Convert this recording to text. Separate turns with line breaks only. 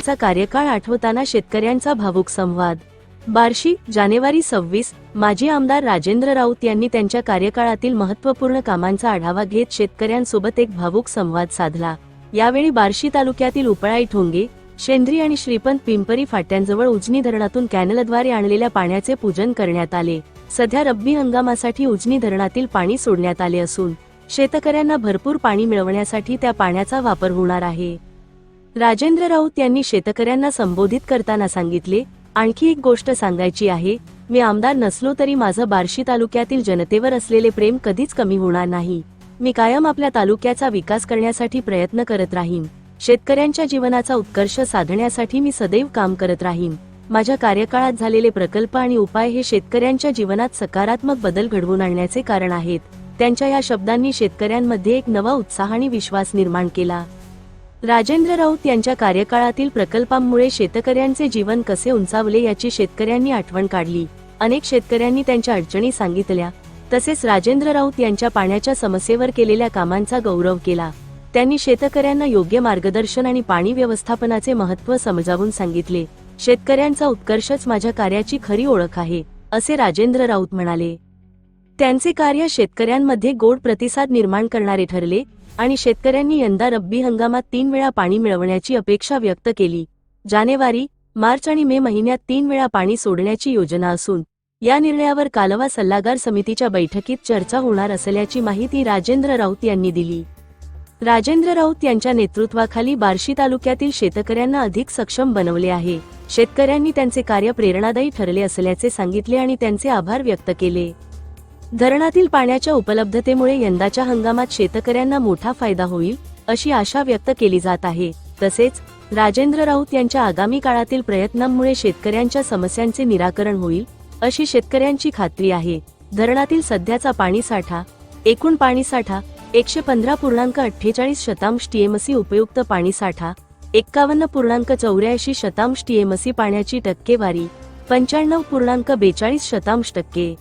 चा कार्यकाळ आठवताना शेतकऱ्यांचा भावुक संवाद. बार्शी जानेवारी सव्वीस माजी आमदार राजेंद्र राऊत यांनी त्यांच्या कार्यकाळातील महत्त्वपूर्ण कामांचा आढावा घेत शेतकऱ्यांसोबत एक भावुक संवाद साधला. यावेळी बार्शी तालुक्यातील उपळाई ठोंगे शेंद्री आणि श्रीपंत पिंपरी फाट्यांजवळ उजनी धरणातून कॅनलद्वारे आणलेल्या पाण्याचे पूजन करण्यात आले. सध्या रब्बी हंगामासाठी उजनी धरणातील पाणी सोडण्यात आले असून शेतकऱ्यांना भरपूर पाणी मिळवण्यासाठी त्या पाण्याचा वापर होणार आहे. राजेंद्र राऊत यांनी शेतकऱ्यांना संबोधित करताना सांगितले आणखी एक गोष्ट सांगायची आहे. मी आमदार नसलो तरी माझं बार्शी तालुक्यातील जनतेवर असलेले प्रेम कधीच कमी होणार नाही. मी कायम आपल्या तालुक्याचा विकास करण्यासाठी प्रयत्न करत राहीन. शेतकऱ्यांच्या जीवनाचा उत्कर्ष साधण्यासाठी मी सदैव काम करत राहीन. माझ्या कार्यकाळात झालेले प्रकल्प आणि उपाय हे शेतकऱ्यांच्या जीवनात सकारात्मक बदल घडवून आणण्याचे कारण आहेत. त्यांच्या या शब्दांनी शेतकऱ्यांमध्ये एक नवा उत्साह आणि विश्वास निर्माण केला. राजेंद्र राऊत यांच्या कार्यकाळातील प्रकल्पांमुळे शेतकऱ्यांचे जीवन कसे उंचावले याची शेतकऱ्यांनी आठवण काढली. अनेक शेतकऱ्यांनी त्यांच्या अडचणी सांगितल्या. तसेच राजेंद्र राऊत यांच्या पाण्याच्या समस्येवर केलेल्या कामांचा गौरव केला. त्यांनी शेतकऱ्यांना योग्य मार्गदर्शन आणि पाणी व्यवस्थापनाचे महत्त्व समजावून सांगितले. शेतकऱ्यांचा उत्कर्षच माझ्या कार्याची खरी ओळख आहे असे राजेंद्र राऊत म्हणाले. त्यांचे कार्य शेतकऱ्यांमध्ये गोड प्रतिसाद निर्माण करणारे ठरले आणि शेतकऱ्यांनी यंदा रब्बी हंगामात तीन वेळा पाणी मिळवण्याची अपेक्षा व्यक्त केली. जानेवारी मार्च आणि मे महिन्यात तीन वेळा पाणी सोडण्याची योजना असून या निर्णयावर कालवा सल्लागार समितीच्या बैठकीत चर्चा होणार असल्याची माहिती राजेंद्र राऊत यांनी दिली. राजेंद्र राऊत यांच्या नेतृत्वाखाली बार्शी तालुक्यातील शेतकऱ्यांना अधिक सक्षम बनवले आहे. शेतकऱ्यांनी त्यांचे कार्य प्रेरणादायी ठरले असल्याचे सांगितले आणि त्यांचे आभार व्यक्त केले. धरणातील पाण्याच्या उपलब्धतेमुळे यंदाच्या हंगामात शेतकऱ्यांना मोठा फायदा होईल अशी आशा व्यक्त केली जात आहे. तसेच राजेंद्र राऊत यांच्या आगामी काळातील प्रयत्नांमुळे शेतकऱ्यांच्या समस्यांचे निराकरण होईल अशी शेतकऱ्यांची खात्री आहे. धरणातील सध्याचा पाणीसाठा एकूण पाणीसाठा एकशे पंधरा पूर्णांक अठ्ठेचाळीस शतांश टीएमसी उपयुक्त पाणीसाठा एक्कावन्न पूर्णांक चौऱ्याऐंशी शतांश टीएमसी पाण्याची टक्केवारी पंच्याण्णव पूर्णांक बेचाळीस शतांश टक्के.